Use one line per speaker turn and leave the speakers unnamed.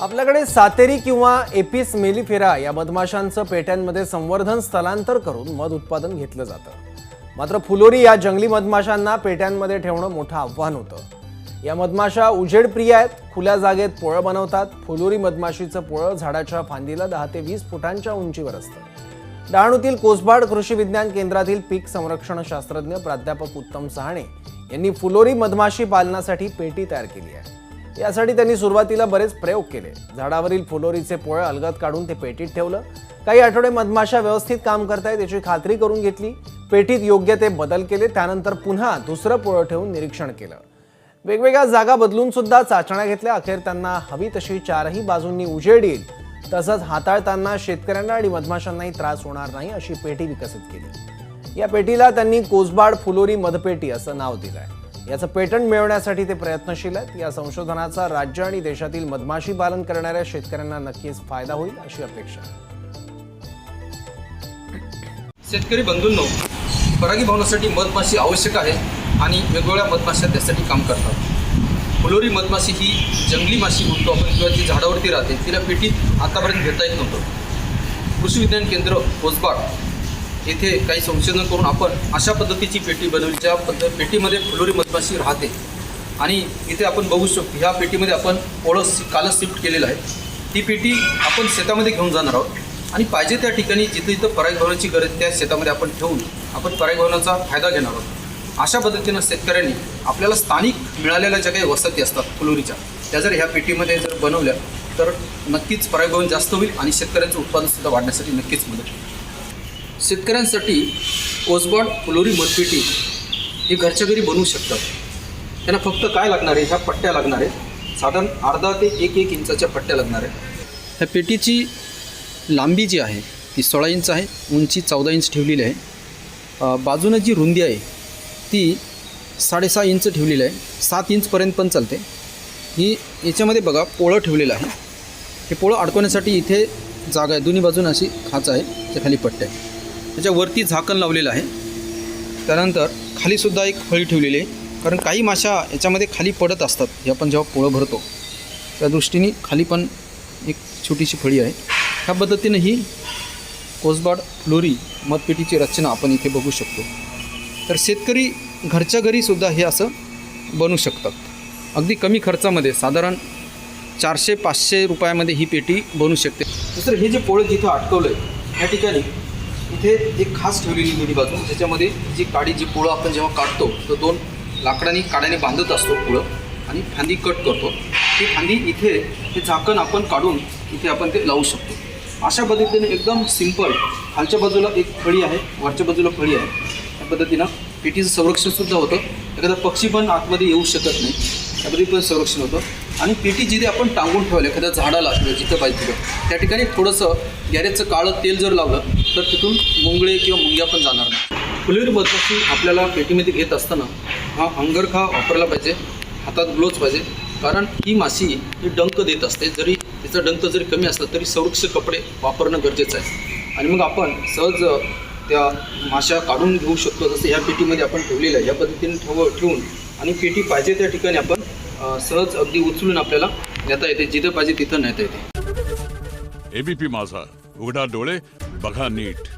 आपल्याकडे सातेरी किंवा Apis mellifera या मधमाशांचं पेट्यांमध्ये संवर्धन स्थलांतर करून मध उत्पादन घेतलं जातं. मात्र फुलोरी या जंगली मधमाशांना पेट्यांमध्ये ठेवणं मोठं आव्हान होतं. या मधमाशा उजेडप्रिय आहेत खुल्या जागेत पोळं बनवतात फुलोरी मधमाशीचं पोळं झाडाच्या फांदीला दहा ते वीस फुटांच्या उंचीवर असतं. डहाणूतील कोसबाड कृषी विज्ञान केंद्रातील पीक संरक्षण शास्त्रज्ञ प्राध्यापक उत्तम सहाणे यांनी फुलोरी मधमाशी पालनासाठी पेटी तयार केली आहे. यासाठी त्यांनी सुरुवातीला बरेच प्रयोग केले. झाडावरील फुलोरीचे पोळ अलगद काढून ते पेटीत ठेवलं. काही आठवडे मधमाशा व्यवस्थित काम करतायत याची खात्री करून घेतली. पेटीत योग्य ते बदल केले. त्यानंतर पुन्हा दुसरं पोळं ठेवून निरीक्षण केलं. वेगवेगळ्या जागा बदलून सुद्धा चाचण्या घेतल्या. अखेर त्यांना हवी तशी चारही बाजूंनी उजेड येईल. तसंच हाताळताना शेतकऱ्यांना आणि मधमाशांनाही त्रास होणार नाही अशी पेटी विकसित केली. या पेटीला त्यांनी कोसबाड फुलोरी मधपेटी असं नाव दिलंय. याचं पेटंट मिळवण्यासाठी ते प्रयत्नशील आहेत. या संशोधनाचा राज्य आणि देशातील मधमाशी पालन करणाऱ्या शेतकऱ्यांना नक्कीच फायदा होईल अशी अपेक्षा
शेतकरी बंधूंनो परागीभवनासाठी मधमाशी आवश्यक आहे आणि वेगवेगळ्या मधमाशा त्यासाठी काम करतात. फुलोरी मधमाशी ही जंगली माशी म्हणतो आपण किंवा जी झाडावरती राहते तिला पेटीत आतापर्यंत घेता येत नव्हतं. कृषी विज्ञान केंद्र कोसबाग येथे काही संशोधन करून आपण अशा पद्धतीची पेटी बनवली ज्या पद्ध पेटीमध्ये फुलोरी मधमाशी राहते. आणि इथे आपण बघू शकतो ह्या पेटीमध्ये आपण ओळस कालच शिफ्ट केलेलं आहे. ती पेटी आपण शेतामध्ये घेऊन जाणार आहोत. आणि पाहिजे त्या ठिकाणी जिथं इथं परागभवनाची गरज त्या शेतामध्ये आपण ठेवून आपण परागभवनाचा फायदा घेणार आहोत. अशा पद्धतीनं शेतकऱ्यांनी आपल्याला स्थानिक मिळालेल्या ज्या काही वसती असतात फुलोरीच्या त्या जर ह्या पेटीमध्ये जर बनवल्या तर नक्कीच परागभवन जास्त होईल आणि शेतकऱ्यांचं उत्पादनसुद्धा वाढण्यासाठी नक्कीच मदत होईल. शेतकऱ्यांसाठी ओसबॉन फ्लोरी मधपेटी हे घरच्या घरी बनवू शकतात. त्यांना फक्त काय लागणार आहे? ह्या पट्ट्या लागणार आहेत. साधारण अर्धा ते एक एक इंचाच्या पट्ट्या लागणार आहेत. ह्या पेटीची लांबी जी आहे ती सोळा इंच आहे उंची चौदा इंच ठेवलेली आहे. बाजूनं जी रुंदी आहे ती साडेसहा इंच ठेवलेली आहे. सात इंचपर्यंत पण चालते. ही याच्यामध्ये बघा पोळं ठेवलेलं आहे. हे पोळं अडकवण्यासाठी इथे जागा आहे. दोन्ही बाजून अशी खाच आहे त्या खाली पट्ट्या आहे त्याच्यावरती झाकण लावलेलं आहे. त्यानंतर खालीसुद्धा एक फळी ठेवलेली आहे. कारण काही माशा याच्यामध्ये खाली पडत असतात. हे आपण जेव्हा पोळं भरतो त्या दृष्टीने खाली पण एक छोटीशी फळी आहे. ह्या पद्धतीनं ही कोसबाड फ्लोरी मतपेटीची रचना आपण इथे बघू शकतो. तर शेतकरी घरच्या घरीसुद्धा हे असं बनवू शकतात. अगदी कमी खर्चामध्ये साधारण चारशे पाचशे रुपयामध्ये ही पेटी बनू शकते. दुसरं हे जे पोळं जिथं अटकवलं आहे ह्या ठिकाणी इथे एक खास ठेवलेली दोन्ही बाजू. ज्याच्यामध्ये जी काडी जी पोळं आपण जेव्हा काढतो तर दोन लाकडाने काड्याने बांधत असतो पोळं आणि फांदी कट करतो. ती फांदी इथे हे झाकण आपण काढून इथे आपण ते लावू शकतो. अशा पद्धतीने एकदम सिंपल खालच्या बाजूला एक फळी आहे वरच्या बाजूला फळी आहे. त्या पद्धतीनं पेटीचं संरक्षणसुद्धा होतं. एखादा पक्षी पण आतमध्ये येऊ शकत नाही. त्यामध्ये पण संरक्षण होतं. आणि पेटी जिथे आपण टांगून ठेवलं एखाद्या झाडाला किंवा जिथं पाहिजे तिथं त्या ठिकाणी थोडंसं गॅरेजचं काळं तेल जर लावलं तर तिथून मुंगळे किंवा मुंग्या पण जाणार नाही. फुलेरी बदमाशी आपल्याला पेटीमध्ये घेत असताना हा अंगरखा वापरला पाहिजे हातात ग्लोव्ज पाहिजे. कारण ही माशी ही डंक देत असते. जरी तिचा डंक जरी कमी असला तरी संरक्षक कपडे वापरणं गरजेचं आहे. आणि मग आपण सहज त्या माशा काढून घेऊ शकतो जसं या पेटीमध्ये आपण ठेवलेलं आहे. या पद्धतीने ठेव ठेवून आणि पेटी पाहिजे त्या ठिकाणी आपण सहज अगदी उचलून आपल्याला नेता येते. जिथं पाहिजे तिथं नेता येते.
एबीपी माझा. उघडा डोळे बघा नीट.